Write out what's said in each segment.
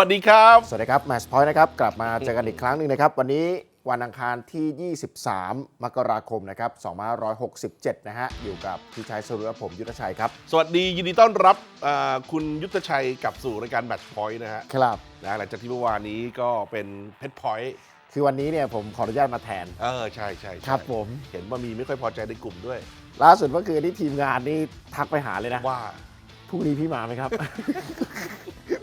สวัสดีครับ สวัสดีครับ Match Point นะครับ กลับมาเจอกันอีกครั้งหนึ่งนะครับ วันนี้วันอังคารที่ 23 มกราคมนะครับ2567 นะฮะ อยู่กับพี่ชายสุรและผมยุทธชัยครับ สวัสดียินดีต้อนรับอ่าคุณยุทธชัยกลับสู่รายการแมตช์พอยต์นะฮะครับ นะหลังจากที่เมื่อวานนี้ก็เป็นเพชรพอยต์คือวันนี้เนี่ยผมขออนุญาตมาแทน เออใช่ใช่ใช่ครับผม เห็นว่ามีไม่ค่อยพอใจในกลุ่มด้วย ล่าสุดเมื่อคืนที่ทีมงานนี่ทักไปหาเลยนะว่าพรุ่งนี้พี่มาไหมครับ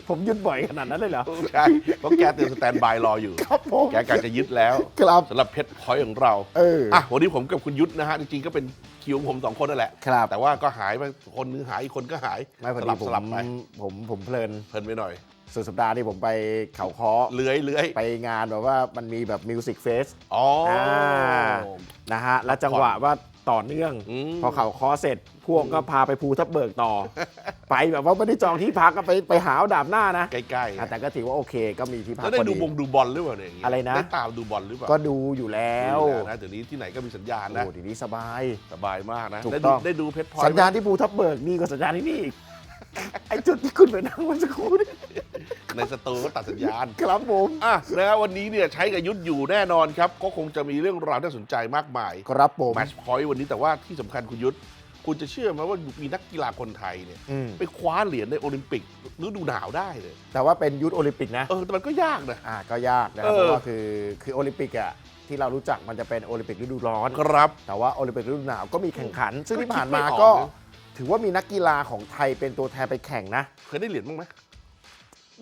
ผมหยุดบ่อยขนาดนั้นเลยเหรอ ใช่เพราะแกเตรียมสแตนบายรออยู่ ครับผม แกกาจะยึดแล้วครับ สำหรับเพชรพอยต์ของเราเอออะวันนี้ผมกับคุณยุทธนะฮะ จริงๆก็เป็นคิวของผมสองคนนั่นแหละ ครับ แต่ว่าก็หายไปคนนึงหายอีกคนก็หายไม่พอสดีลับผมสลับไปผมผมเพลินเพลินไปหน่อย สุดสัปดาห์นี้ผมไปเขาคอเลื้อยเลื้อยไปงานแบบว่ามันมีแบบมิวสิกเฟส อ๋ออนะฮะ แล้วจังหวะว่า ต่อเนื่อง อืม พอเขาคอเสร็จพวกก็พาไปภูทับเบิกต่อ ไปแบบว่าไม่ได้จองที่พักก็ไปไปหาเอาดาบหน้านะใกล้ๆอะแต่ก็ถือว่าโอเคก็มีที่พักแล้วได้พอดูดี บงดูบอลหรือเปล่าเนี่ยย่างเงี้ยอะไรนะ ได้ตามดูบอลหรือเปล่าก็ดูอยู่แล้วดูนะเดี๋ยวนี้ที่ไหนก็มีสัญญาณนะโอ้ดีนี้สบาย สบายมากนะถูกได้ต้ดูอง ได้ดูเพชรพลอยสัญญาณที่ภูทับเบิกดีกว่าสัญญาณที่นี่อีก ไอ้จุดที่คุณไปนั่งมันสักครู่นี่ในสตูก็ตัดสัญญาณ ครับผม อะนะครับวันนี้เนี่ยใช้กับยุทธอยู่แน่นอนครับ ก็คงจะมีเรื่องราวที่น่าสนใจมากมายครับผม แมตช์พอยต์วันนี้แต่ว่าที่สำคัญคุณยุทธคุณจะเชื่อไหมว่ามีนักกีฬาคนไทยเนี่ย อืม ไปคว้าเหรียญในโอลิมปิกฤดูหนาวได้เลย แต่ว่าเป็นยุทธโอลิมปิกนะ เออแต่มันก็ยากนะ อ่าก็ยากนะครับเออ เพราะว่าคือคือโอลิมปิกอะที่เรารู้จักมันจะเป็นโอลิมปิกฤดูร้อน ครับ แต่ว่าโอลิมปิกฤดูหนาวก็มีแข่งขัน ซึ่งที่ผ่านมาคิดไม่ออกก็นะ ถือว่ามีนักกีฬาของไทยเป็นตัวแทนไปแข่งนะ เคยได้เหรียญบ้างไหม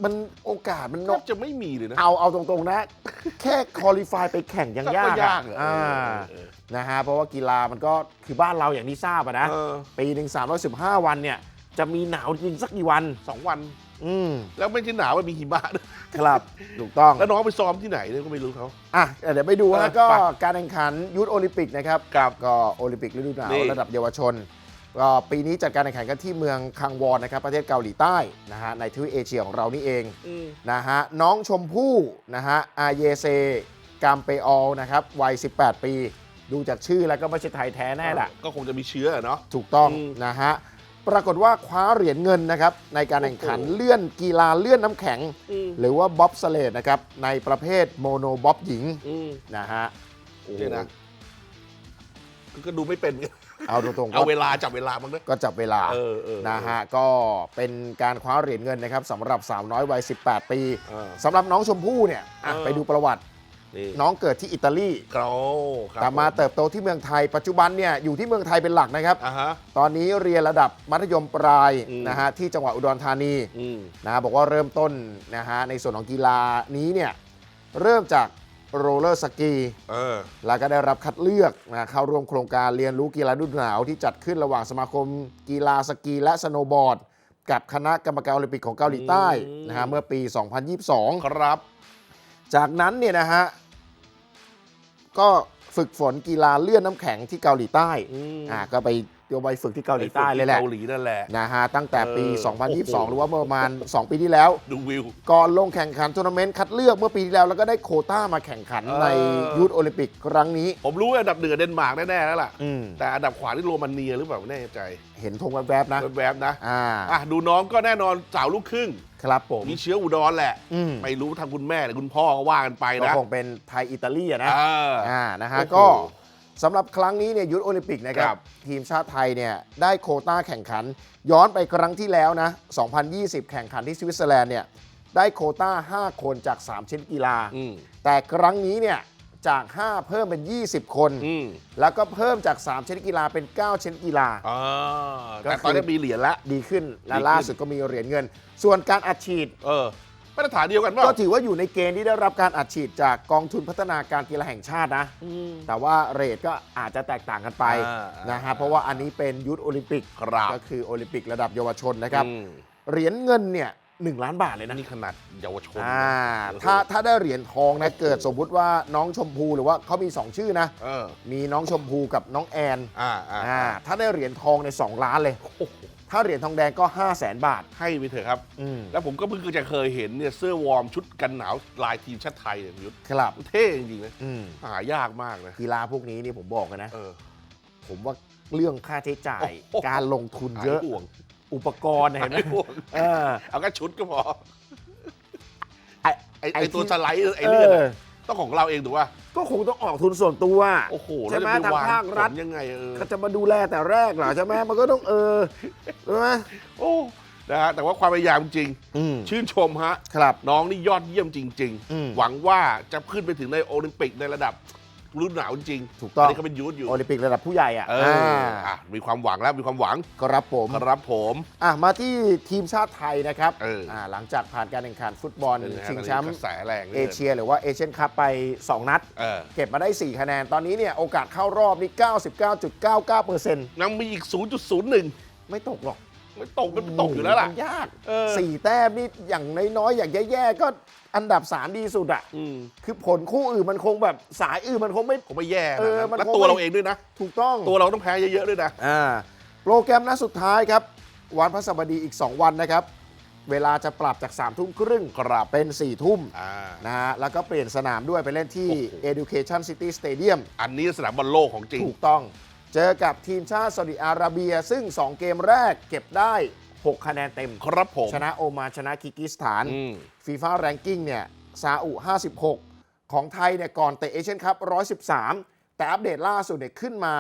มันโอกาสมันก็น้อยจะไม่มีเลยนะ เอาเอาตรงๆนะ แค่คอลี่ฟายไปแข่งยังยากก็อะยากอะอ่าเออนะฮะเพราะว่ากีฬามันก็คือบ้านเราอย่างที่ทราบอะนะเออ ปีหนึ่ง315วันเนี่ย จะมีหนาวจริงสักกี่วัน สองวัน อืมแล้วไม่ใช่หนาวมันมีหิมะด้วยครับ ถูกต้อง แล้วน้องไปซ้อมที่ไหนเนี่ยก็ไม่รู้เขา อะเดี๋ยวไปดูเอฮะอก็ไปการแข่งขันยุทธโอลิมปิกนะครับครับก็โอลิมปิกฤดูหนาวนี่ ระดับเยาวชนก็ ปีนี้จัดการแข่งขันกันที่เมืองคังวอนนะครับประเทศเกาหลีใต้นะฮะในทวีปเอเชียของเรานี่เองอืมนะฮะน้องชมพู่นะฮะอาเยเซกามเปออลนะครับวัย 18 ปี ดูจากชื่อแล้วก็ไม่ใช่ไทยแท้แน่แหละ ก็คงจะมีเชื้อเนาะ ถูกต้องอืม นะฮะ ปรากฏว่าคว้าเหรียญเงินนะครับในการแข่งขันโอ้โหเลื่อนกีฬาเลื่อนน้ำแข็ง อืมหรือว่าบ๊อบสเลดนะครับในประเภทโมโนบ๊อบหญิงอืม นะฮะโอ้โหเนี่ยนะ ก็ดูไม่เป็น เอาตรงๆเอาก็เวลาจับเวลาบ้างนะก็จับเวลาเออเออนะฮะก็เป็นการคว้าเหรียญเงินนะครับสำหรับสาวน้อยวัย 18 ปีเออสำหรับน้องชมพู่เนี่ยอะเออ ไปดูประวัตินี่น้องเกิดที่อิตาลี เกราครับแต่มาผเติบโตที่เมืองไทย ปัจจุบันเนี่ยอยู่ที่เมืองไทยเป็นหลักนะครับ อ่าฮะ ตอนนี้เรียนระดับมัธยมปลายอืม นะฮะที่จังหวัดอุดรธานีอืมนะฮะบอกว่าเริ่มต้นนะฮะในส่วนของกีฬานี้เนี่ยเริ่มจาก โรลเลอร์สกี เออ แล้วก็ได้รับคัดเลือกนะเข้าร่วมโครงการเรียนรู้กีฬาฤดูหนาวที่จัดขึ้นระหว่างสมาคมกีฬาสกีและสโนว์บอร์ด กับคณะกรรมการโอลิมปิกของเกาหลีใต้อืมนะฮะเมื่อปี 2022 ครับ จากนั้นเนี่ยนะฮะ ก็ฝึกฝนกีฬาเลื่อนน้ำแข็งที่เกาหลีใต้อืมอ่าก็ไป โยไปฝึกที่เกาหลีใต้เลยแหละเกาหลีนั่นแหละนะฮะตั้งแต่ปีเออโอ้โห2022 หรือว่าประมาณ 2 ปีที่แล้วดูวิวก่อนลงแข่งขันทัวร์นาเมนต์คัดเลือกเมื่อปีที่แล้วแล้วก็ได้โควต้ามาแข่งขันเออในยูทโอลิมปิกครั้งนี้ ผมรู้ว่าอันดับหนึ่งอะเดนมาร์กแน่ๆแล้วล่ะอืมแต่อันดับขวาที่โรมาเนียหรือเปล่าไม่แน่ใจ เห็นธงแวบๆนะแวบๆนะอ่าอะดูน้องก็แน่นอนสาวลูกครึ่งครับผมมีเชื้ออุดรแหละอืมไม่รู้ทางคุณแม่หรือคุณพ่อก็ว่ากันไปก็นะคงเป็นไทยอิตาลีอะนะเอออ่านะฮะโอ้โหก็ สำหรับครั้งนี้เนี่ยยุทธโอลิมปิกนะครัครับบทีมชาติไทยเนี่ยได้โควต้าแข่งขัน ย้อนไปครั้งที่แล้วนะ 2020 แข่งขันที่สวิตเซอร์แลนด์เนี่ยได้โควต้า 5 คนจาก 3ชนิดกีฬาอืมแต่ครั้งนี้เนี่ยจาก 5 เพิ่มเป็น 20 คนอืมแล้วก็เพิ่มจาก 3 ชนิดกีฬาเป็น 9 ชนิดกีฬาอ่าก็แต่คือตอนนี้มีเหรียญแล้วดีขึ้น และดีขึ้นล่าสุดก็มีเหรียญเงิน ส่วนการอัดฉีดเออ มาตรฐานเดียวกันเปล่าก็ถือว่าอยู่ในเกณฑ์ที่ได้รับการอัดฉีดจากกองทุนพัฒนาการกีฬาแห่งชาตินะ อืม แต่ว่าเรทก็อาจจะแตกต่างกันไปอ่านะฮะเพราะว่าอันนี้เป็นยุทธโอลิมปิกครับ ก็คือโอลิมปิกระดับเยาวชนนะครับอืมเหรียญเงินเนี่ยหนึ่งล้านบาทเลยนะนี่ขนาดเยาวชนอ่าโอ้โหถ้าถ้าได้เหรียญทองนะเกิดสมมุติว่าน้องชมพูหรือว่าเขามี 2 ชื่อนะ เออมีน้องชมพูกับน้องแอนอ่าอ่าอ่าถ้าได้เหรียญทองใน2ล้านเลย โอ้โห ถ้าเหรียญทองแดงก็ 5 0 0แสนบาท ให้ไปเถอะครับ อืมแล้วผมก็เพิ่งจะเคยเห็นเนี่ยเสื้อวอร์มชุดกันหนาวลายทีมชาติไทยเนี่ยยุทธครับเท่จริงๆนะอืมหายากมากนะกีฬาพวกนี้นี่ผมบอกกันนะ เออ ผมว่าเรื่องค่าใช้จ่าย โอ้โห การลงทุนเยอะหายห่วงอุปกรณ์เห็นไหมหายห่วงเออ เอาแค่ชุดก็พอไอ้ไอ้ไอ้ตัวที่สไลด์ไอ้เลื่อนเออะอ ต้องของเราเองถูกป่ะก็คงต้องออกทุนส่วนตัวโอ้โหใช่ไหมแล้วจะปทางวภาครัฐผลยังไงเออก็จะมาดูแลแต่แรกเหรอใช่ไหมมันก็ต้องเออใช่ไหมโอ้นะฮะแต่ว่าความพยายามจริงอืมชื่นชมฮะครับน้องนี่ยอดเยี่ยมจริงอืมๆหวังว่าจะขึ้นไปถึงในโอลิมปิกในระดับ ฤดูหนาวจริงถูกต้อง นนี้เขาเป็นยูทอยู่ โอลิมปิกระดับผู้ใหญ่อะเอออะมีความหวังแล้ว มีความหวังครับผมครับผม อะมาที่ทีมชาติไทยนะครับเอออ่าหลังจากผ่านการแข่งขันฟุตบอลเป็นไงฮะชิงแชมกป์ระแสแรงหลืเอกินเชีย หรือว่าเอเชียนคัพไป 2 นัด เออเก็บมาได้ 4 คะแนน ตอนนี้เนี่ยโอกาสเข้ารอบนี่99.99%ยังมีอีก 0.01 ไม่ตกหรอก ไม่ตกมันตกอยู่แล้วล่ะ มันยากเออ สี่แต้มนี่อย่างน้อยๆอย่างแย่ๆก็อันดับ3ดีสุดอะอืมคือผลคู่อื่นมันคงแบบสายอื่นมันคงไม่คงไม่แย่เออนะมันแล้วคงตัวไม่ เราเองด้วยนะ ถูกต้องตัวเราต้องแพ้เยอะๆด้วยนะ อ่าโปรแกรมนัดสุดท้ายครับ วันพฤหัสบดีอีก 2 วันนะครับ เวลาจะปรับจาก3ามทุ่มครึ่งครับ เป็น4ี่ทุ่มอ่า นะฮะแล้วก็เปลี่ยนสนามด้วยไปเล่นที่ โอ้โห Education City Stadium อันนี้สนามบอลโลกของจริง ถูกต้อง เจอกับทีมชาติซาอุดิอาระเบีย ซึ่ง 2 เกมแรกเก็บได้ 6 คะแนนเต็ม ครับผม ชนะโอมานชนะคิกิสถาน อืม ฟีฟ่าแรงกิ้งเนี่ยซาอุ 56 ของไทยเนี่ยก่อนเตะเอเชียนคัพ113 แต่อัปเดตล่าสุดเนี่ยขึ้นมา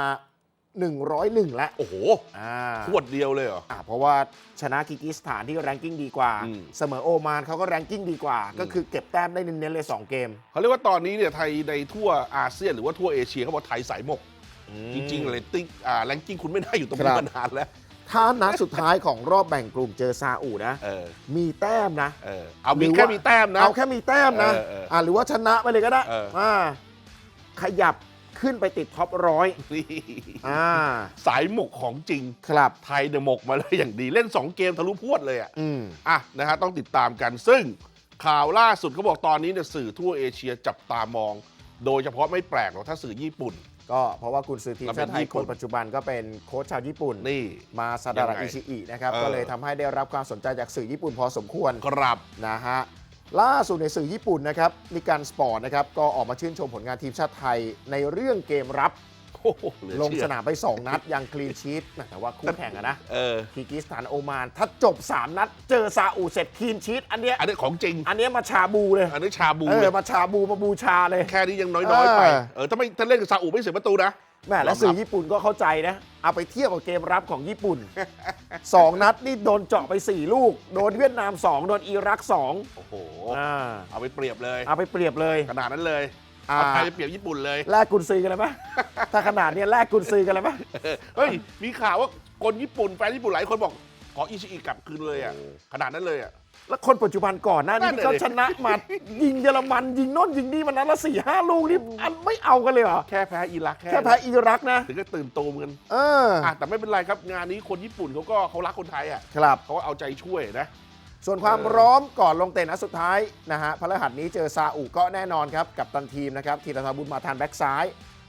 101 แล้วโอ้โหอ่าขวดเดียวเลยเหรอ อ่าเพราะว่าชนะคิกิสถานที่แรงกิ้งดีกว่า อืม เสมอโอมานเขาก็แรงกิ้งดีกว่า ก็คือเก็บแต้มได้เน้นๆเลย 2 เกม เขาเรียกว่าตอนนี้เนี่ยไทยในทั่วอาเซียนหรือว่าทั่วเอเชียเขาบอกไทยสายหมก จริงๆเลยติ๊กอ่าแรงกิ้งคุณไม่ได้อยู่ตรงคนี้รับ มานานแล้ว ถ้านัดสุดท้ายของรอบแบ่งกลุ่มเจอซาอุนะ เออ มีแต้มนะ เออ เอาหรืมีอแค่ว่ามี มีแต้มนะ เอาแค่มีแต้มนะเออเอออ่อ่าหรือว่าชนะไปเลยก็ได้เอออ่าขยับขึ้นไปติดท็อปร้อยนี่อ่าสายหมกของจริง ครับ ไทยเนี่ยหมกมาเลยอย่างดีเล่น 2 เกมทะลุพรวดเลยอะ อืม อะนะฮะต้องติดตามกันซึ่งข่าวล่าสุดเขาบอกตอนนี้เนี่ยสื่อทั่วเอเชียจับตามอง โดยเฉพาะไม่แปลกหรอกถ้าสื่อญี่ปุ่น ก็เพราะว่ากุนซือทีมเราเป็ชานติไทยญี่คปุ่นนปัจจุบันก็เป็นโค้ชชาวญี่ปุ่นนี่มาซาดาระยังไงอิชิอินะครับเออก็เลยทำให้ได้รับความสนใจจากสื่อญี่ปุ่นพอสมควรครับนะฮะล่าสุดในสื่อญี่ปุ่นนะครับมีการสปอร์ตนะครับก็ออกมาชื่นชมผลงานทีมชาติไทยในเรื่องเกมรับ โอ้โหเหอลงเชื่อสนามไป 2 นัด ยังคลีนชีตแต่ว่าคู่แข่งอะนะเออ คีร์กิสถานโอมาน ถ้าจบ 3 นัด เจอซาอุเสร็จคลีนชีตอันเนี้ยอันนี้ของจริง อันเนี้ยมาชาบูเลยอันนี้ชาบูเอเลอยมาชาบูมาบูชาเลย แค่นี้ยังน้อยๆไปเออ เออถ้าไม่ถ้าเล่นกับซาอุไม่เสียประตูนะ แม่และยอมรับสื่อญี่ปุ่นก็เข้าใจนะ เอาไปเทียบกับเกมรับของญี่ปุ่น 2 นัดนี่โดนเจาะไป 4 ลูก โดนเวียดนาม 2 โดนอิรัก2โอ้โห อ่าเอาไปเปรียบเลย เอาไปเปรียบเลย ขนาดนั้นเลย อ่า เอาไทยไปเปรียบญี่ปุ่นเลย แลกกุนซือกันเลยไหมถ้าขนาดเนี้ยแลกกุนซือกันเลยไหมเออเฮ้ย มีข่าวว่าคนญี่ปุ่นแฟนญี่ปุ่นหลายคนบอก ขออิชิอิกลับคืนเลยอะ ขนาดนั้นเลยอะ แล้วคนปัจจุบันก่อนหน้านั่นี้นน่ะเขาดิ ชนะมา ยิงเยอรมัน ยิงโน่นยิงนี่มันนั้นละสี่ห้าลูกนี่อันไม่เอากันเลยเหรอ แค่แพ้อิรักแค่แค่แพ้อิรักนะ ถึงก็ตื่นตูมกันเอออะแต่ไม่เป็นไรครับงานนี้คนญี่ปุ่นเขาก็เขารักคนไทยอะครับ เขาก็เอาใจช่วยนะ ส่วนความเออพร้อมก่อนลงเตะนัดสุดท้ายนะฮะพฤหัสนี้เจอซาอุก็แน่นอนครับกับตันทีมนะครับทีรทรบุญมาทานแบ็กซ้าย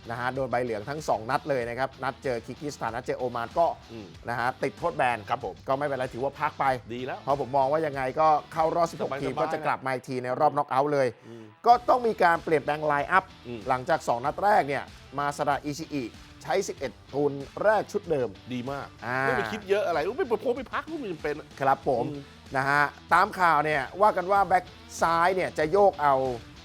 นะฮะโดนใบเหลืองทั้ง 2 นัดเลยนะครับ นัดเจอคิกิสถานนัดเจอโอมานก็อืมนะฮะติดโทษแบนครับผมก็ไม่เป็นไรถือว่าพักไปดีแล้วเพราะผมมองว่ายังไงก็เข้ารอบสบาย16ๆทีมก็จะกลับมาอีกทีในรอบน็อกเอาท์เลยอืมก็ต้องมีการเปลี่ยนแปลงไลน์อัพอืมหลังจาก 2 นัดแรกเนี่ยมาสดาอิชิอิใช้ 11 ทุนแรกชุดเดิมดีมากอ่าไม่ไปคิดเยอะอะไรไม่ไปโพสต์ไปพักไม่จำเป็นครับผมอืม นะฮะตามข่าวเนี่ยว่ากันว่าแบ็กซ้ายเนี่ยจะโยกเอา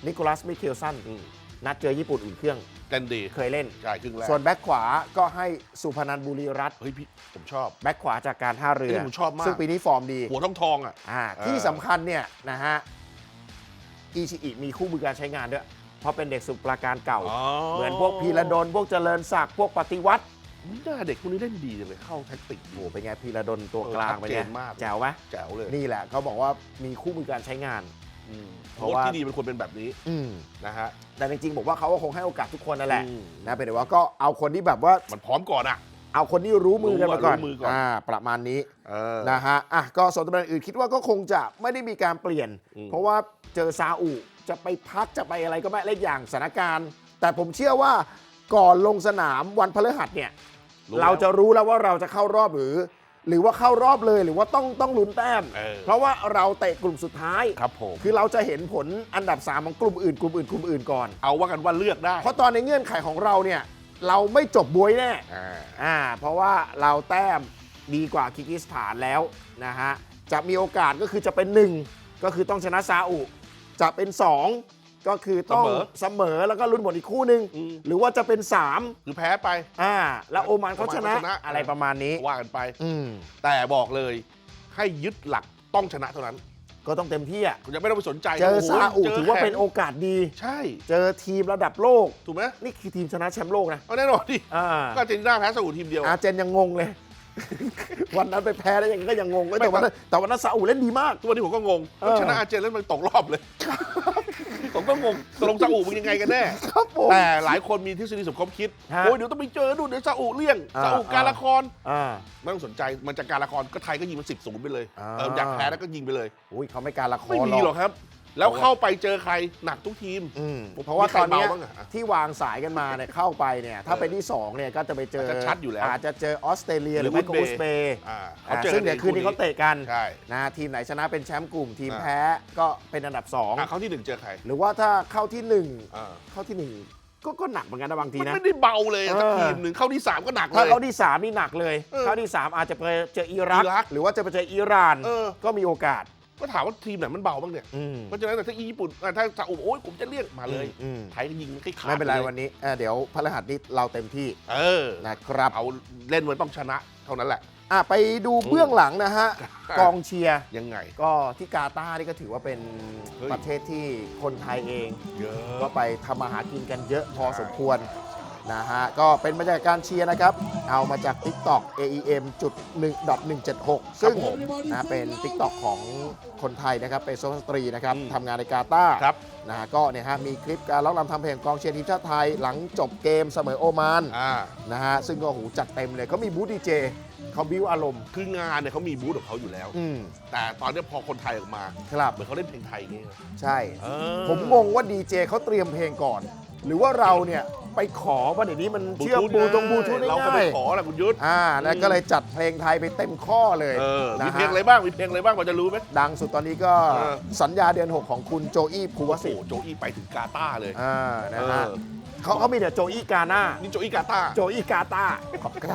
นิโคลัสมิเคลสันอืมนัดเจอญี่ปุ่นอุ่นเครื่องเล่นดีเคยเล่นใช่ครึ่งแรกส่วนแบ็กขวาก็ให้สุพนันบุรีรัตน์เฮ้ยพี่ผมชอบแบ็กขวาจากการท่าเรือเอ้ยผมชอบมากซึ่งปีนี้ฟอร์มดี หัวทองทองๆอะอ่าเออที่สำคัญเนี่ยนะฮะอิชิอิมีคู่มือการใช้งานด้วยเพราะเป็นเด็กสุปราการเก่า เหมือนพวกพีระดลพวกเจริญศักดิ์พวกปฏิวัติ หน้าเด็กคนนี้เล่นดีจังเลยเข้าแท็กติก โอ้โหเป็นไงพีระดลตัวกลางเออชัดไปเจเนี่ยนมาก แจ๋วไหมแจ๋วเลยนี่แหละเขาบอกว่ามีคู่มือการใช้งาน อืมเพโค้ราะชว่า ที่ดีเป็นคนเป็นแบบนี้อืมนะฮะ แต่จริงๆบอกว่าเขาก็คงให้โอกาสทุกคนนั่นแหละอืม นะเป็นแต่ว่าก็เอาคนที่แบบว่ามันพร้อมก่อนอะ เอาคนที่รู้มือกันมาก่อนรู้มือก่อนอ่าประมาณนี้ เออ นะฮะ อะ ก็ส่วนตำแหน่งอื่นคิดว่าก็คงจะไม่ได้มีการเปลี่ยน อืม เพราะว่าเจอซาอุจะไปพักจะไปอะไรก็ไม่เล็กอย่างสถานการณ์ แต่ผมเชื่อว่า ก่อนลงสนามวันพฤหัสเนี่ยรู้แล้วเราจะรู้แล้วว่าเราจะเข้ารอบหรือ หรือว่าเข้ารอบเลยหรือว่าต้องต้องลุ้นแต้ม เออ เพราะว่าเราเตะกลุ่มสุดท้าย ครับผม คือเราจะเห็นผลอันดับ 3 ของกลุ่มอื่นกลุ่มอื่นกลุ่มอื่นก่อน เอาว่ากันว่าเลือกได้เพราะตอนในเงื่อนไขของเราเนี่ยเราไม่จบบวยแน่ อ่าอ่าเพราะว่าเราแต้มดีกว่าคิกิสถานแล้วนะฮะ จะมีโอกาสก็คือจะเป็นหนึ่งก็คือต้องชนะซาอุ จะเป็น 2 ก็คือต้องเสมอเสมอแล้วก็ลุ้นผลอีกคู่หนึ่งอืม หรือว่าจะเป็นคือแพ้ไป3อ่า แล้วโอมานเขาชนะโอมานเขาชนะ อะไรประมาณนี้ ว่ากันไป อืมแต่บอกเลยให้ยึดหลักต้องชนะเท่านั้น ก็ต้องเต็มที่อะคุณยังไม่ต้องไปสนใจเจอโโหซาอุจถือว่าเป็นแข่โองกาสดี ใช่ เจอทีมระดับโลก ถูกไหมนี่คือทีมชนะแชมป์โลกนะเอาแน่นอนดิอ่าก็อาร์เจนติน่าแพ้ซาอุทีมเดียว อาร์เจนยังงงเลย วันนั้นไปแพ้ได้ยังไงก็ยังงงเว้ยไม่แต่วันนั้นแต่วันนั้นซาอุเล่นดีมาก ทุกวันนี้ผมก็งงเออ ชนะอาร์เจนแล้วมันตกรอบเลย ผมก็งงตกลงซาอุมันยังไงกันแน่ ครับผม แต่หลายคนมีทฤษฎีสมคบคิด ฮะโอ้ยเดี๋ยวต้องไปเจอดูนเดี๋ยวซาอุเลี่ยงอ่า ซาอุการละคร อ่า ไม่ต้องสนใจมันจะการละครก็ไทยก็ยิงมันสิบศูนย์ไปเลยอ่า เอออยากแพ้แล้วก็ยิงไปเลย อุ้ยเขาไม่การละครไม่มีหรอกครับ แล้วเข้าไปเจอใครหนักทุกทีม อืมเพราะว่าตอนเนี้ยมีใครเบาบ้างอะที่วางสายกันมาเนี่ยเข้าไปเนี่ยถ้าเป็นที่2เนี่ยก็จะไปเจออาจจะชัดอยู่แล้วอาจจะเจอออสเตรเลียหรือหรือไม่ก็อุอุซซเบเบย์ย์อ่าอ่าเขาเจอซึ่งเดี๋ยวคืนนี้เขาเตะกันใช่ นะทีมไหนชนะเป็นแชมป์กลุ่ม ทีมอ่าแพ้ก็เป็นอันดับอะเขาที่หนึ่งเจอใคร2หรือว่าถ้าเข้าที่อ่า1เข้าที่1ก็ก็หนักเหมือนกันนะบางทีมันนะ ไม่ได้เบาเลยสักเออทีมหนึ่งเข้าที่สามก็หนักเลถ้าย เข้าที่ 3 นี่หนักเลย เออเข้าที่ 3 อาจจะไปเจออิรักอิรักหรือว่าจะไปเจออิหร่าน เออ ก็มีโอกาส ก็ถามว่าทีมไหนมันเบาบ้างเนี่ย อืม เพราะฉะนั้นแต่ถ้าญี่ปุ่นอะถ้าซาอุโอ้ยผมจะเรียกมาเลย อืมไทยก็ยิงไม่ขาดไม่เป็นไรลยวันนี้เอ่อเดี๋ยวพฤหัสนี้เราเต็มที่เออนะครับเอาเล่นมันต้องชนะเท่านั้นแหละ อะไปดูเบื้องหลังนะฮะ ครับ กองเชียร์ ยังไง ก็ที่กาตาร์นี่ก็ถือว่าเป็นเฮ้ย ประเทศที่คนไทยเอง เยอะก็ไปทำมาหากินกันเยอะพอสมควร นะฮะ ก็เป็นบรรยากาศการเชียร์นะครับ เอามาจาก TikTok AEM จุด1.176 ซึ่งนะเป็น TikTok ของคนไทยนะครับเป็นโซสตรีนะครับอืมทำงานในกาตาร์ครับนะฮะก็เนี่ยฮะมีคลิปการร้องรำทำเพลงกองเชียร์ทีมชาติไทยหลังจบเกมเสมอโอมานอ่านะฮะซึ่งก็โหจัดเต็มเลยเขามีบูธดีเจเขาบิวอารมณ์คืองานเนี่ยเขามีบูธของเขาอยู่แล้วอืมแต่ตอนเนี้ยพอคนไทยออกมาครับเหมือนเขาเล่นเพลงไทยอย่างเงี้ยใช่เออผมงงว่าดีเจเขาเตรียมเพลงก่อน หรือว่าเราเนี่ยไปขอเพราะเดี๋ยวนี้มันเชื่อมบลูตรงบลูทูธเราก็ไปง่ายขอแหละคุณยุทธ ๆอ่าแล้วก็เลยจัดเพลงไทยไปเต็มข้อเลยเออ มีนะเพลงฮะอะไรบ้าง มีเพลงอะไรบ้างพอจะรู้ไหม ดังสุดตอนนี้ก็เออ สัญญาเดือน 6 ของคุณโจอี้ภูวโอ้โหสิทธิ์โจอี้ไปถึงกาตาร์เลย อ่านะฮะเออ เขาเขามีแต่โจอี้กาหน้า นี่โจอี้กาตาร์โจอี้กาตาร์ขอบใจ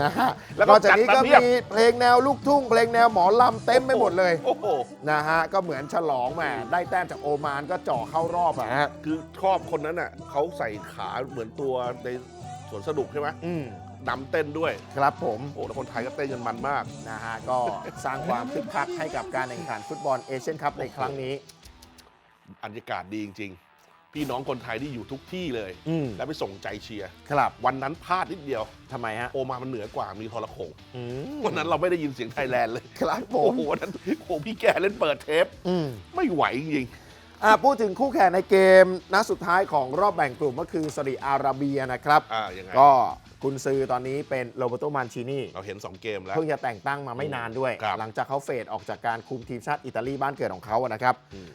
นะฮะแล้วก็นอกจากนี้จัดก็ระเบียบ มีเพลงแนวลูกทุ่ง เพลงแนวหมอลำเต็มไปหมดเลย โอ้โห นะฮะ ก็เหมือนฉลองแหมได้แต้มจากโอมานก็เจ่อเข้ารอบอะฮะคือชอบคนนั้นอะเขาใส่ขาเหมือนตัวในสวนสนุกใช่ไหมอืมนำเต้นด้วย ครับผม โอ้แล้วคนไทยก็เต้นกันมันมาก นะฮะ ก็สร้างความคึกคักให้กับการแข่งขันฟุตบอลเอเชียนคัพในครั้งนี้ บรรยากาศดีจริง ๆ พี่น้องคนไทยที่อยู่ทุกที่เลย อืมแล้วไปส่งใจเชียร์ครับวันนั้นพลาดนิดเดียว ทำไมฮะโอมามันเหนือกว่ามีทรโขงอืมวันนั้นเราไม่ได้ยินเสียงไทยแลนด์เลยครับผโอ้มโหวันนั้นโอ้โหพี่แกเล่นเปิดเทป อืม ไม่ไหวจริง อะพูดถึงคู่แข่งในเกมนัดสุดท้ายของรอบแบ่งกลุ่มก็คือซาอุดิอาระเบียนะครับๆอ่ายังไง ก็กุนซือตอนนี้เป็นโรเบโตมันชินีเราเห็น 2 เกมแล้ว เพิ่งจะแต่งตั้งมาไม่นานด้วย ครับ หลังจากเขาเฟดออกจากการคุมทีมชาติอิตาลีบ้านเกิดของเขาอะนะครับ อืม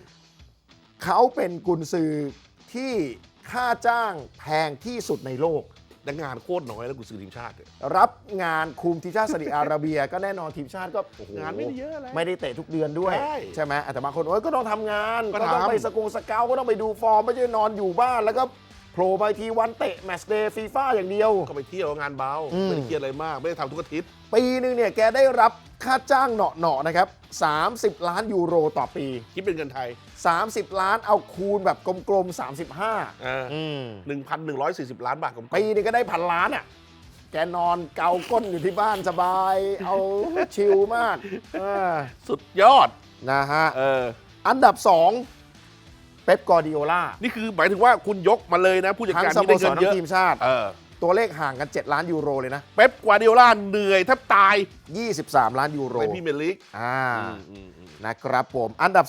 เขาเป็นกุนซือที่ค่าจ้างแพงที่สุดในโลกแต่งานโคตรน้อยแล้วกูซื้อทีมชาติเนี่ย รับงานคุมทีมชาติซาอุดิอาระเบีย ก็แน่นอนทีมชาติก็โอ้โหงานไม่ได้เยอะอะไรไม่ได้เตะทุกเดือนด้วย ใช่ไหมแต่บางคนโอ้ยก็ต้องทำงานก็ก็ต้องทำ ไปสกงสเกลก็ต้องไปดูฟอร์มไม่ใช่นอนอยู่บ้านแล้วก็ โผล่ไปทีวันเตะแมตช์เดย์ฟีฟ่าอย่างเดียว ก็ไปเที่ยวงานเบาอืมไม่ได้เครียดอะไรมาก ไม่ได้ทำทุกอาทิตย์ ปีหนึ่งเนี่ยแกได้รับค่าจ้างเหนาะๆนะครับ 30 ล้านยูโรต่อปี คิดเป็นเงินไทย 30 ล้านเอาคูณแบบกลมๆ 35อ่าอืมหนึ่งพันหนึ่งร้อยสี่สิบล้านบาทของปีหนึงก็ได้พันล้านอะแกนอนเกาก้นอยู่ที่บ้านสบาย เอาชิลมากเออสุดยอดนะฮะเอออันดับ 2 เป๊ปกอร์ดิโอลานี่คือหมายถึงว่าคุณยกมาเลยนะ ผู้จัดทั้งการสที่โมได้สเงิรนทั้เยอะงทีมชาติ เออตัวเลขห่างกัน 7 ล้านยูโรเลยนะ เป๊ปกวาร์ดิโอล่าเหนื่อยแทบตาย23 ล้านยูโรในพรีเมียร์ลีกอ่าอืมอืมอืมนะครับผม อันดับ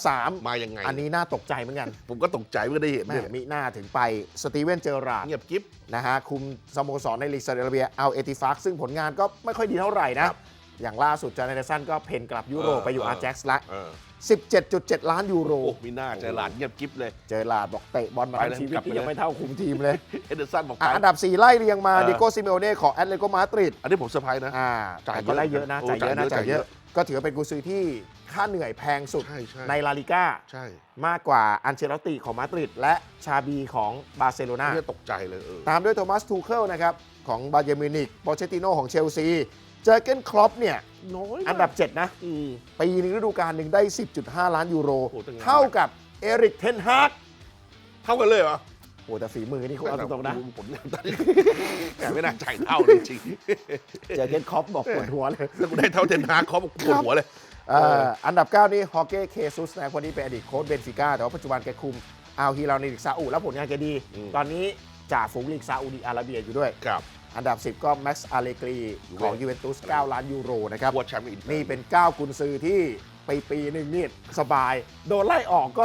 มายังไง3อันนี้น่าตกใจเหมือนกันผมก็ตกใจเมื่อได้เห็นแม่เนี่ยมิหน้าถึงไปสตีเวนเจอราร์ด เงียบกิ๊บ นะฮะคุมสโมสรในลีกซาอุดิอาระเบียเอาเอติฟักซึ่งผลงานก็ไม่ค่อยดีเท่าไหร่นะครับ อย่างล่าสุดจาร์เนเดสันก็เพนกลับยุโรปเออไปอยู่เอออาร์แจ็กซ์ละ เออ17.7 ล้านยูโร โอ้มีหน้าเจอหลาดเงียบกิ๊บเลย เจอราร์ดบอกเตะบอลมาไปทั้เลยงชีวิตกลับไปที่ยังเลยไม่เท่าคุมทีมเลยเอเดอร์สันบอกไป อะอันดับ 4 ไล่เรียงมาเออ ดิโกซิเมโอเน่ของแอตเลติโกมาดริดอันนี้ผมเซอร์ไพรส์นะ อ่าจ่ายแต่ก็ได้เยอะนะโอ้จ่ายเยอะนะจ่าจ่ายยเยเยอะ อะ ก็ถือว่าเป็นกุซือที่ค่าเหนื่อยแพงสุดใช่ใช่ในลาลิก้าใช่มากกว่าอันเชลติของมาดริดและชาบีของบาร์เซโลนา ไม่ได้ตกใจเลยเออตามด้วยโทมัสทูเคิลนะครับ ของบาเยร์นมิวนิกโปเชติโนของเชลซี เจอเกนครอปเนี่ย น้อยมากอันดับ 7 นะ อืม ปีหนึงฤดูกาลหนึ่งได้ 10.5 ล้านยูโร โอ้โหแต่งานเท่ากับเอริกเทนฮากเท่ากันเลยเหรอโอ้แต่ฝีมือนี่คุณเอาตรงๆนะ ผมเนี่ยตอนนี้แต่ไม่น่าใจเท่าเลยจริงเจอเกนคอปบอกปวดหัวเลยถ้ากูได้เท่าเทนฮากเขาบอกปวดหัวเลย เอ่ออันดับ 9 นี่ฮอเก้เคซุสนะคนนี้เป็นอดีตโค้ชเบนฟิก้าแต่ว่าปัจจุบันแกคุมอัลฮิลาลในลีกซาอุแล้วผลงานแกดีตอนนี้ จ่าฝูงลีกซาอุดีอาระเบียอยู่ด้วย ครับ อันดับ 10 ก็แม็กซ์อาเลกรีของยูเวนตุส9ล้านยูโรนะครับ วัวแชมป์อินเตอร์นี่เป็น 9 กุนซือที่ปีปีหนึ่งนี่สบาย โดนไล่ออกก็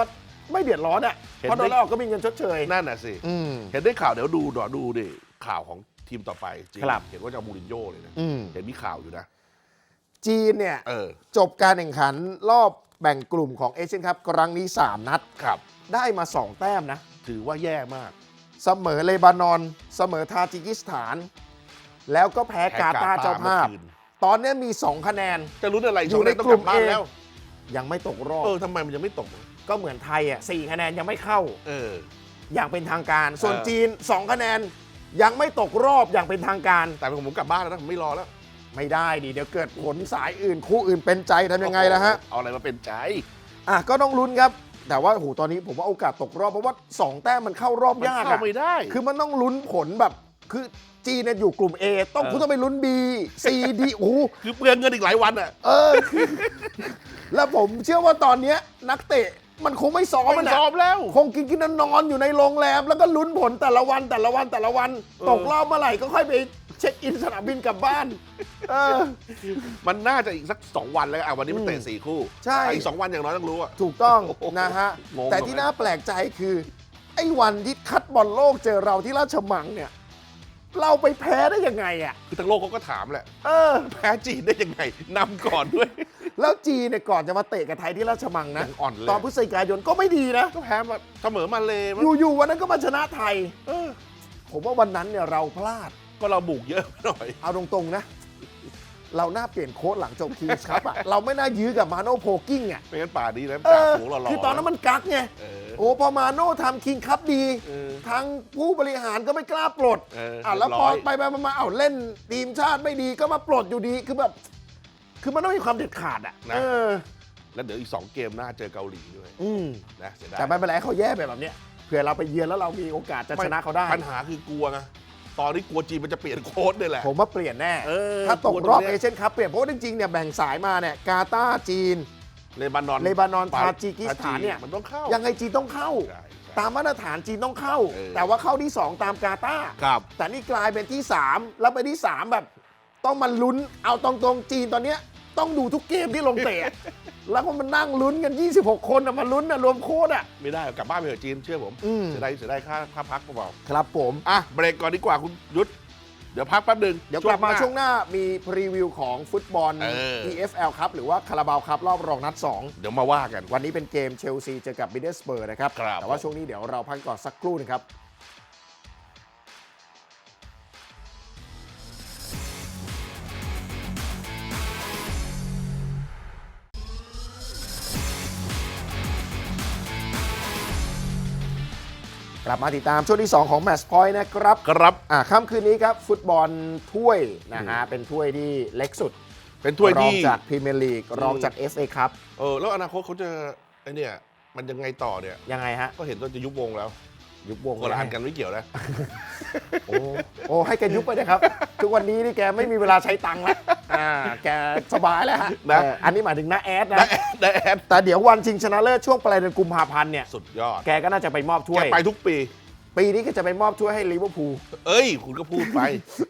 ไม่เดือดร้อนอะเพราะโดนไล่ออกก็มีเงินชดเชย นั่นน่ะสิ อืม เห็นได้ข่าวเดี๋ยวดูดอดูดิข่าวของทีมต่อไปจริงครับ เห็นว่าจะเอามูรินโญ่เลยนะ อืมเห็นมีข่าวอยู่นะ จีนเนี่ย เออ จบการแข่งขันรอบแบ่งกลุ่มของเอเชียนคัพครั้งนี้ 3 นัด ครับ ได้มา 2 แต้มนะ ถือว่าแย่มาก เสมอเลบานอน เสมอทาจิกิสถาน แล้วก็แพ้กาตาร์เจ้าภาพมื่อคืนตอนนี้มี 2 คะแนน จะลุ้นอะไรอยู่ในสงแต้มกลุ่มต้องลับบ้าน A แล้ว ยังไม่ตกรอบ เออทำไมมันยังไม่ตก ก็เหมือนไทยอะสคะแนนยังไม่เข้า เออ อย่างเป็นทางการ ส่วนเออจีน 2 คะแนน ยังไม่ตกรอบอย่างเป็นทางการ แต่ผมกลับบ้านแล้วนะผมไม่รอแล้ว ไม่ได้ดิเดี๋ยวเกิดผลสายอื่นคู่อื่นเป็นใจทำยังไงล่ะฮะ เอาอะไรมาเป็นใจ อะก็ต้องลุ้นครับ แต่ว่าโอ้โหตอนนี้ผมว่าโอกาสตกรอบเพราะว่า 2 แต้มมันเข้ารอบมันยากเข้าอะไม่ได้ คือมันต้องลุ้นผลแบบคือจีนเนี่ยอยู่กลุ่ม A ต้องเออ คุณต้องไปลุ้น B C D โอ้โหคือเปลืองเงินอีกหลายวันอะเออคือแล้วผมเชื่อว่าตอนเนี้ยนักเตะมันคงไม่ซ้อมไม่มันอะ ซ้อมแล้ว คงกินกินนอนๆอยู่ในโรงแรม แล้วก็ลุ้นผลแต่ละวันแต่ละวันแต่ละวัน เออ ตกรอบเมื่อไหร่ก็ค่อยไป เช็คอินสนามบินกลับบ้าน เออ มันน่าจะอีกสักสองวันแล้วอะวันนี้มันเตะสี่คู่ใช่ อะอีกสองวันอย่างน้อยต้องรู้อะ ถูกต้องโอ้โหนะฮะ งงแต่ที่น่าแปลกใจคือ ไอ้วันที่คัดบอลโลกเจอเราที่ราชมังเนี่ย เราไปแพ้ได้ยังไงอะ คือทั้งโลกเขาก็ถามแหละ เออ แพ้จีนได้ยังไงนำก่อนด้วย แล้วจีนเนี่ยก่อนจะมาเตะกับไทยที่ราชมังนะยังอ่อนเลย ตอนพฤศจิกายนก็ไม่ดีนะ ก็แพ้มาเสมอมาเลยมั้งอยู่ๆวันนั้นก็มาชนะไทย เออผมว่าวันนั้นเนี่ยเราพลาด ก็เราบุกเยอะไปหน่อย เอาตรงๆนะ เราหน้าเปลี่ยนโค้ดหลังจบคีสครับอะ เราไม่น่ายื้อกับมาโน่โพกิ้งอะไม่งั้นป่านี้แล้วเอจ่าอฝูงเราหล่อคือตอนนั้นมันกักไง เออ โอ้พอมาโน่ทำคิงคัพดี เออทางผู้บริหารก็ไม่กล้าปลดเอออะแล้วเรียบพร้ออย ไปไปมามาเอาเล่นทีมชาติไม่ดีก็มาปลดอยู่ดีคือแบบ คือมันต้องมีความเด็ดขาดอะเออ แล้วเดี๋ยวอีกสองเกมหน้าเจอเกาหลีด้วยอืม นะเสียดายแต่ไม่เป็นไรเขาแย่ไปแบบเนี้ยเผื่อเราไปเยือนแล้วเรามีโอกาสจะชนะเขาได้ ปัญหาคือกลัวไง ตอนนี้กลัวจีนมันจะเปลี่ยนโค้ดเนี่ยแหละ ผมว่าเปลี่ยนแน่ เออถ้าตกกลัวรอบตรงเนี้เอยเชียนคัพเปลี่ยนเพราะว่าจริงๆเนี่ยแบ่งสายมาเนี่ยกาตาร์จีน เลบานอนเลบานอนปทาจิกิสถานเนี่ย มันต้องเข้า ยังไงจีนต้องเข้า ใช่ใช่ตามมาตรฐานจีนต้องเข้า เออ แต่ว่าเข้าที่ 2 ตามกาตาร์ครับ แต่นี่กลายเป็นที่ 3 แล้วไปที่ 3 แบบ ต้องมาลุ้นเอาตรงๆจีนตอนเนี้ย ต้องดูทุกเกมที่ลงเตะ แล้วก็มันนั่งลุ้นกัน 26 คนอะมาลุ้นอะรวมโค้ดอะ ไม่ได้กลับบ้านไปเถอะจีนเชื่อผมอืม เสียดายเสียดายค่าค่าพักเปล่าครับผม ๆอะเบรกก่อนดีกว่าคุณยุทธเดี๋ยวพักแป๊บหนึ่ง เดี๋ยวกลับมาช่วงหน้ามีพรีวิวของฟุตบอล เออ EFL ครับ หรือว่าคาราบาวครับรอบรองนัด 2 เดี๋ยวมาว่ากัน วันนี้เป็นเกมเชลซีเจอกับบิดเดสเบอร์นะครับ ครับ แต่ว่าช่วงนี้เดี๋ยวเราพักก่อนสักครู่หนึงครับ กลับมาติดตามช่วงที่ 2 ของแมตช์พอยต์นะครับ ครับ อ่าค่ำคืนนี้ครับ ฟุตบอลถ้วยนะฮะเป็นถ้วยที่เล็กสุดเป็นถ้วยรองที่ จากพรีเมียร์ลีกรองจาก FA ครับเออแล้วอนาคตเขาจะไอเนี่ยมันยังไงต่อเนี่ย ยังไงฮะ ก็เห็นว่าจะยุบวงแล้วยุบวงคนละอันกันไม่เกี่ยวนะ โอ้โอ้ให้แกยุบไปนะครับ ทุกวันนี้นี่แกไม่มีเวลาใช้ตังค์แล้ว อ่าแกสบายแล้วฮะนะ เอออันนี้หมายถึงน้าแอดได้นะได้แอดแต่เดี๋ยววันชิงชนะเลิศช่วงปลายเดือนกุมภาพันธ์เนี่ย สุดยอดแกก็น่าจะไปมอบถ้วแกย ไปทุกปี ปีนี้ก็จะไปมอบถ้วยให้ลิเวอร์พูล เอ้ย คุณก็พูดไป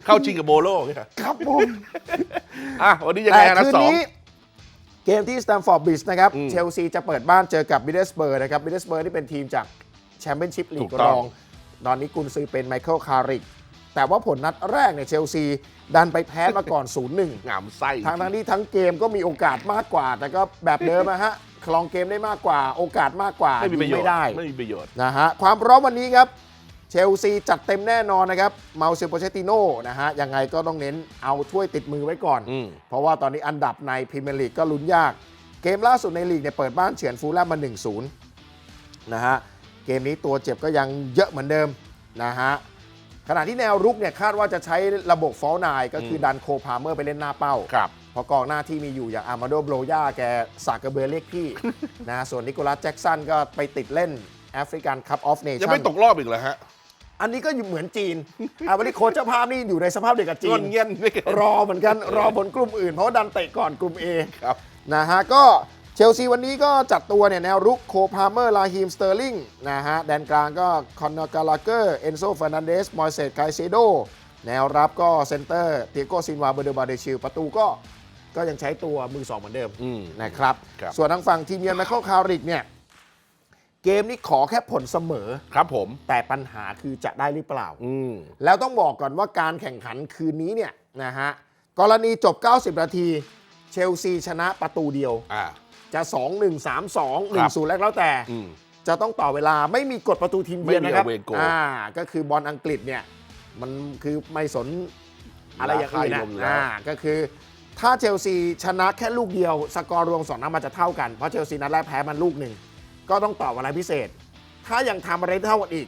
เข้าชิงกับโบโลเนี่ยครับผมอะ วันนี้ยังไงแต่นะคืนสอง นี้เกมที่สแตมฟอร์ดบริดจ์นะครับ อืมเชลซีจะเปิดบ้านเจอกับบิดเดสเบอร์นะครับบิดเดสเบอร์นี่เป็นทีมจากแชมเปี้ยนชิพลีถูกกต้อง รอง ตอนนี้กุนซือเป็นไมเคิลคาริก แต่ว่าผลนัดแรกเนี่ยเชลซี ดันไปแพ้มาก่อน 0-1 งามไส้ทางทั้งที่ทั้งเกมก็มีโอกาสมากกว่า แต่ก็แบบเดิมนะฮะ คลองเกมได้มากกว่า โอกาสมากกว่าไม่มีประโยชยิงน์ไม่ได้ไม่มีประโยชน์นะฮะความพร้อมวันนี้ครับ เชลซีจัดเต็มแน่นอนนะครับเมาเซโปเชติโน่นะฮะยังไงก็ต้องเน้นเอาถ้วยติดมือไว้ก่อนอืมเพราะว่าตอนนี้อันดับในพรีเมียร์ลีกก็ลุ้นยาก เกมล่าสุดในลีกเนี่ยเปิดบ้านเฉือนฟูลแลมมา 1-0 นะฮะเกมนี้ตัวเจ็บก็ยังเยอะเหมือนเดิมนะฮะ ขณะที่แนวรุกเนี่ยคาดว่าจะใช้ระบบฟอลนายก็คือดันโคพาเมอร์ไปเล่นหน้าเป้าครับเพเพราะกองหน้าที่มีอยู่อย่างอามาโดโบรยาแกสากกระเบือเรียกพี่ นะส่วนนิโคลัสแจ็กสันก็ไปติดเล่นแอฟริกันคัพออฟเนยังชั่นไม่ตกรอบอีกเหรอฮะอันนี้ก็อยู่เหมือนจีนอาวันนี้โค้ชเจ้าภาพนี่อยู่ในสภาพเดียวกับจีงนอนเงียนไม่เกินรอเหมือนกันรอผลกลุ่มอื่น เพราะว่าดันเตะก่อนกลุ่ม A ครับนะฮะก็ เชลซีวันนี้ก็จัดตัวเนี่ยแนวรุกโคพาเมอร์ลาฮิมสเตอร์ลิงนะฮะแดนกลางก็คอนนอร์กาลาเกอร์เอนโซฟ r ร์นันเดสมอยเซตไคเซโดแนวรับก็เซนเตอร์เตียโกซินวาเบอร์เดบาเดชิลประตูก็ก็ยังใช้ตัวมือสองเหมือนเดิมอืมนะครับครับ ส่วนทางฝั่งทีมเยือนไมเคิลคาริกเนี่ยเกมนี้ขอแค่ผลเสมอครับผม แต่ปัญหาคือจะได้หรือเปล่าอืมแล้วต้องบอกก่อนว่าการแข่งขันคืนนี้เนี่ยนะฮะกรณีจบ 90 นาที เชลซีชนะประตูเดียวอ่า จะ2 1 3 2ครับ1 0แล้วแล้วแต่ อืม จะต้องต่อเวลาไม่มีกฎประตูทีมเยือนนะครับไม่มี away goal อ่า ก็คือบอลอังกฤษเนี่ย มันคือไม่สนอะไรอย่างอื่นรานะคาอยู่แล้ว อ่าก็คือถ้าเชลซีชนะแค่ลูกเดียว สกอร์รวมสองนัดมันจะเท่ากัน เพราะเชลซีนัดแรกแพ้มันลูกหนึ่ง ก็ต้องต่อเวลาพิเศษ ถ้ายังทำอะไรเท่ากันอีก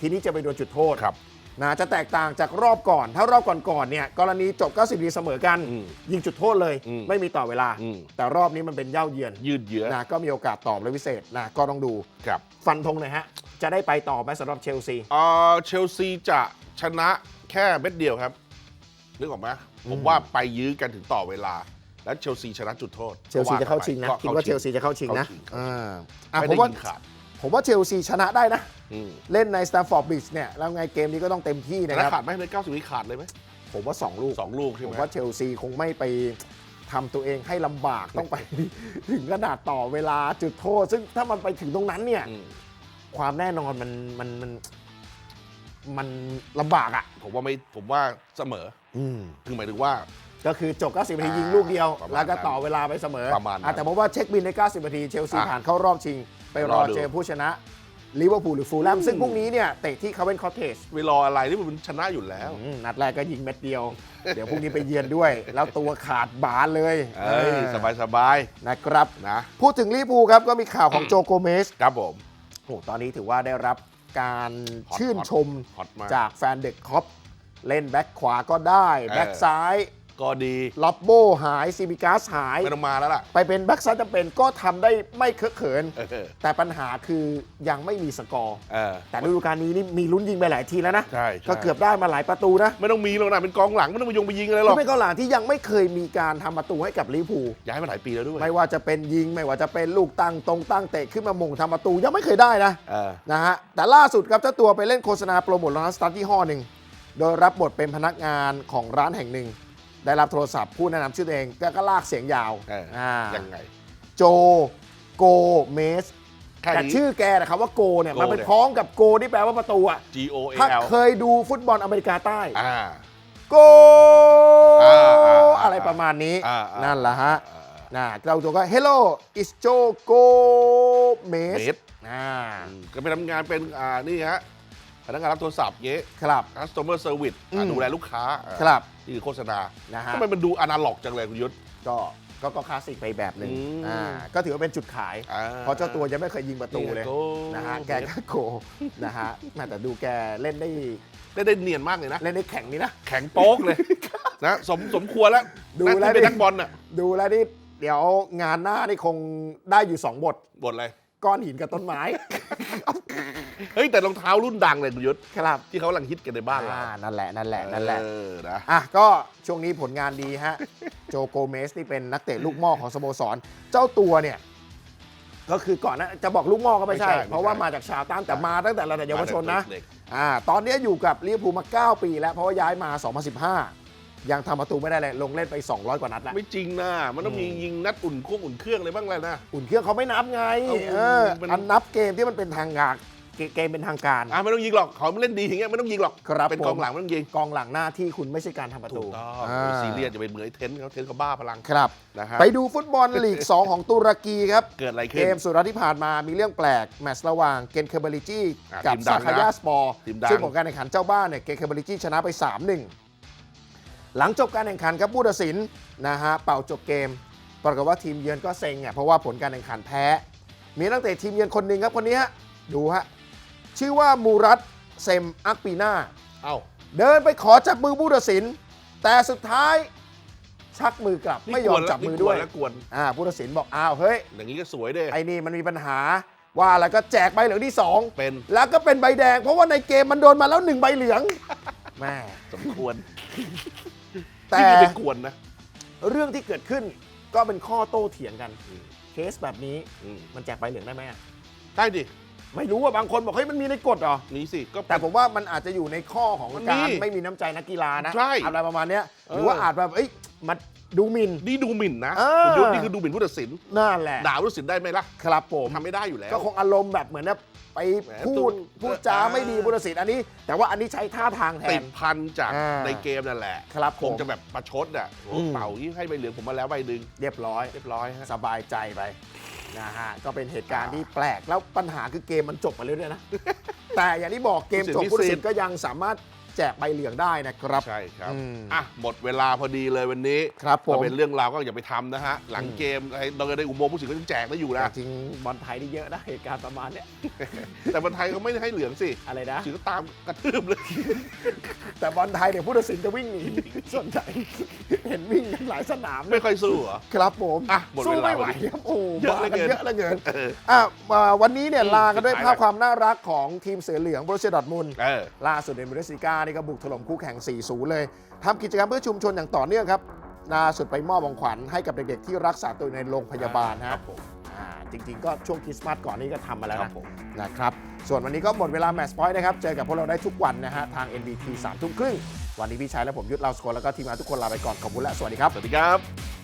ทีนี้จะไปโดนจุดโทษ ครับ นะจะแตกต่างจากรอบก่อน ถ้ารอบก่อนๆเนี่ยกรณีจบ 90นาทีเสมอกัน อืมยิงจุดโทษเลย อืมไม่มีต่อเวลา อืม แต่รอบนี้มันเป็นเย่าเยือนยืดเยื้อนะก็มีโอกาสตอบและพิเศษนะก็ต้องดูครับฟันธงหน่อยฮะ จะได้ไปต่อไหมสำหรับเชลซี เอ่อเชลซีจะชนะแค่เม็ดเดียวครับ นึกออกไหมผมว่าไปยื้อกันถึงต่อเวลา แล้วเชลซีชนะจุดโทษเชลซีจะเข้าชิงนะก็คิดว่าเชลซีจะเข้าชิงนะเข้าชิงอ่าอะไม่ผมได้ว่ายิงขาด ผมว่าเชลซีชนะได้นะอืม เล่นในสแตมฟอร์ดบริดจ์เนี่ยแล้วไงเกมนี้ก็ต้องเต็มที่ชนะนะครับครัขาดไหมใน90วิขาดเลยไหมผมว่า 2 ลูก สองลูกใช่ผไหมมว่าเชลซีคงไม่ไปทำตัวเองให้ลำบากต้องไป ถึงขนาดต่อเวลาจุดโทษ ซึ่งถ้ามันไปถึงตรงนั้นเนี่ย อืมความแน่นอนมันมันมันมันลำบากอะผมว่าไม่ผมว่าเสมออืมคือหมายถึงว่า ก็คือจบ 90 นาทีอ่ายิงลูกเดียว ประมาณแล้วก็นั้นต่อเวลาไปเสมอประมาณนั้นอ่แต่ผมว่าเช็คบินใน 90 นาทีเชลซีอะผ่านเข้ารอบชิง ไปรอรอดู เจอผู้ชนะ ลิเวอร์พูลหรือฟูลแลมซึ่งพรุ่งนี้เนี่ยเตะที่คาเวนคอเทจไปรออะไรที่มันชนะอยู่แล้ว นัดแรกก็ยิงเม็ดเดียว เดี๋ยวพรุ่งนี้ไปเยือนด้วย แล้วตัวขาดบานเลยเอ้ยสบายสบายนะครับๆนะพูดถึงลิเวอร์พูลครับก็มีข่าวของโจโกเมสครับผมโอ้ตอนนี้ถือว่าได้รับการฮอตชื่นชมฮอตมากจากแฟนเด็กคอปเล่นแบ็คขวาก็ได้เออแบ็คซ้าย ก็ดีล็อบโบหายซิมิกาสหาย ไม่ต้องมาแล้วล่ะ ไปเป็นแบ็คซ้ายจำเป็นก็ทำได้ไม่เคอะเขิน เออ แต่ปัญหาคือยังไม่มีสกอร์ เออ แต่ฤดูกาลนี้นี่มีลุ้นยิงไปหลายทีแล้วนะ ใช่ใช่ ก็เกือบได้มาหลายประตูนะไม่ต้องมีหรอกนะเป็นกองหลังไม่ต้องไปยงไปยิงอะไรหรอกที่เป็นกองหลังที่ยังไม่เคยมีการทำประตูให้กับลิเวอร์พูล ย้ายมาหลายปีแล้วด้วยไม่ว่าจะเป็นยิงไม่ว่าจะเป็นลูกตั้งตรงตั้งเตะขึ้นมาหมงทำประตูยังไม่เคยได้นะ เออ นะฮะ แต่ล่าสุดครับเจ้าตัวไปเล่นโฆษณาโปรโมทร้านสตาร์ทที่ห้อหนึ่ง โดยรับบทเป็นพนักงานของร้านแห่งหนึ่ง ได้รับโทรศัพท์ผู้แนะนำชื่อตัวเองก็ก็ลากเสียงยาวเอออ่ายังไงโจโกเมสแค่แต่นี้ ชื่อแกนะครับว่าโกเนี่ยโกมันเป็นเนี่ย พ้องกับโกที่แปลว่าประตูอะ G O A ถ้า L เคยดูฟุตบอลอเมริกาใต้ อ่า โกอ่าอ่าอ่าอะไรประมาณนี้ อ่าอ่านั่นแหละฮะเออนะเจ้าตัวก็ Hello it's Joe Gomez เมส อ่าอืมก็ไปทำงานเป็นอ่านี่ฮะพ นักงานรับโทรศัพท์เงี้ย ครับ customer service อะอืมดูแลลูกค้าอะครับนี่คือโฆษณานะฮะ ทำไมมันดูอนาล็อกจังเลยคุณยุทธ ก็ก็ก็คลาสสิกไปแบบหนึ่งอืม อ่าก็ถือว่าเป็นจุดขายอ่เพราะเจ้าตัวยังไม่เคยยิงประตูเลยนี่ไงโก้นะฮะแกก็โกนะฮะแม่แต่ดูแกเล่นได้ได้ได้เนียนมากเลยนะ เล่นได้แข็งนี่นะ แข็งโป๊กเลย นะสมสมควรแล้วดูนักแล้วที่เป็นดิ นักบอลน่ะดูแล้วนี่เดี๋ยวงานหน้านี่คงได้อยู่ 2 บท บทอะไร ก้อนหินกับต้นไม้ เฮ้ยแต่รองเท้ารุ่นดังเลยคุณยุทธครับ ที่เขากำลังฮิตกันในบ้านเราอ่านั่นแหละนั่นแหละนั่นแหละ เออนะอะก็ช่วงนี้ผลงานดีฮะ โจโกเมสนี่เป็นนักเตะลูกหม้อของสโมสร เจ้าตัวเนี่ย ก็คือก่อนนะจะบอกลูกหม้อก็ไม่ใช่ เพราะว่ามาจากชาวต้านแต่มาตั้งแต่ระดับเยาวชนนะเด็กอ่าตอนนี้อยู่กับลิเวอร์พูลมา 9 ปีแล้ว เพราะว่าย้ายมา 2015 ยังทำประตูไม่ได้เลยลงเล่นไป 200 กว่านัดแล้ว ไม่จริงนะมันต้องมีอืมยิงนัดอุ่นเครื่องอุ่นเครื่องอะไรบ้างแหละนะ อุ่นเครื่องเขาไม่นับไง เอาเออเป็นอันนับเกมที่มันเป็นทางการเกเกมเป็นทางการ อะไม่ต้องยิงหรอกเขาเล่นดีอย่างเงี้ยไม่ต้องยิงหรอกครับเป็นผมกองหลังไม่ต้องยิงกองหลังหน้าที่คุณไม่ใช่การทำประตูถูกต้องอ่าซีเรียสจะไปเหมือนไอ้เทนเขาเทนเขาบ้าพลังครับ นะฮะไปดูฟุตบอลลีก 2 ของตุรกีครับ เกิดอะไรเกขึ้น มสุดท้ายที่ผ่านมามีเรื่องแปลก แมตช์ระหว่างเกนเคเบลิจีอะกับทีมดัซางนะคายาสปอร์ทีมดัง ซึ่งผลการแข่งขันเจ้าบ้านเนี่ยเกนเคเบลิจีชนะไป 3-1 หลังจบการแข่งขันครับผู้ตัดสินนะฮะเป่าจบเกมปรากฏว่าทีมเยือนก็เซ็งอะเพราะว่าผลการแข่งขันแพ้ มีนักเตะทีมเยือนคนหนึ่งครับคนนี้ฮะดูฮะชื่อว่ามูรัตเซมอักปีนาเอ้าเดินไปขอจับมือผู้ตัดสิน แต่สุดท้ายชักมือกลับนี่ไม่ยอมกวนจับมือนี่กด้ววนยแล้วกวนอ่าผู้ตัดสินบอกอ้าวเฮ้ยอย่างนี้ก็สวยเด้ไอ้นี่มันมีปัญหาว่าแล้วก็แจกใบเหลืองที่สองเป็น แล้วก็เป็นใบแดง เพราะว่าในเกมมันโดนมาแล้วหนึ่งใบเหลืองแม่สมควร แต่นี่คือเป็นกวนนะเรื่องที่เกิดขึ้นก็เป็นข้อโต้เถียงกันอืมเคสแบบนี้อืมมันแจกใบเหลืองได้ไหมอะได้ดิไม่รู้ว่าบางคนบอกเฮ้ยมันมีในกฎเหรอมีสิก็ แต่ผมว่ามันอาจจะอยู่ในข้อของมันการมีไม่มีน้ำใจนักกีฬานะใช่อะไรประมาณเนี้ยหเออรือว่าอาจแบบเอ้ยมันดูหมิน นี่ดูหมิ่นนะเออ คุณยุทธนี่คือดูหมิ่นผู้ตัดสิน นั่นแหละด่าผู้ตัดสินได้ไหมล่ะครับผม ทำไม่ได้อยู่แล้ว ก็คงอารมณ์แบบเหมือนแบบ ไปแหมพูตูดนพูดจาเออไม่ดีผู้ตัดสินอันนี้ แต่ว่าอันนี้ใช้ท่าทางแทติน ดพันจากอ่าในเกมนั่นแหละครับคผงมจะแบบประชดอะโอ้อืมเป่ายี่ให้ใบเหลืองผมมาแล้วใบดึงเรียบร้อย เรียบร้อยฮะ สบายใจไปนะฮะก็เป็นเหตุการณ์ที่แปลกแล้วปัญหาคือเกมมันจบไปเรื่อยๆนะ แต่อย่างที่บอกเกมจบผู้ผู้ตัตัดดสิสินนก็ยังสามารถแจกใบเหลืองได้นะครับใช่ครับอืมอะหมดเวลาพอดีเลยวันนี้ครับผมก็เป็นเรื่องราวก็อย่าไปทำนะฮะ หลังอืมเกมไอ้เราในอุโมงค์ผู้สินก็ยังแจกได้อยู่นะแต่จริงบอลไทยนี่เยอะนะเหตุการณ์ประมาณเนี้ยแต่บอลไทยเขาไม่ได้ให้เหลืองสิอะไรนะสิก็ตามกระทืบเลย แต่บอลไทยเนี่ยผู้ตัดสินจะวิ่งหนีส่วนใหญ่เห็นวิ่งกันหลายสนามเลไม่ยค่อยสู้เหรอครับผมอะหมดเวลาสู้ไม่ไหวพอดีครับโอ้โหเยอะเหลือมากันเกินเยอะเหลือเกินเอออะมาวันนี้เนี่ยลากันด้วยสุดท้ายภาพความน่ารักของทีมเสือเหลืองบรูเซียดอร์ทมุนด์เออ ล่าสุดในบุนเดสลิก้านี่ก็บุกถล่มคู่แข่ง 4-0 เลยทำกิจกรรมเพื่อชุมชนอย่างต่อเนื่องครับล่าสุดไปมอบของขวัญให้กับเด็กๆที่รักษาตัวอยู่ในโรงพยาบาลคฮะรับผมอ่าจริงๆ ก็ช่วงคริสต์มาสก่อนนี้ก็ทำมาแล้วครันะ บผม นะครับส่วนวันนี้ก็หมดเวลาแมตช์พอยต์นะครับ เจอกับพวกเราได้ทุกวันนะฮะ ทาง NBT 3 ทุ่มครึ่ง วันนี้พี่ชัยและผมยุทธเราสโกลแล้วก็ทีมงานทุกคนลาไปก่อน ขอบคุณและสวัสดีครับ สวัสดีครับ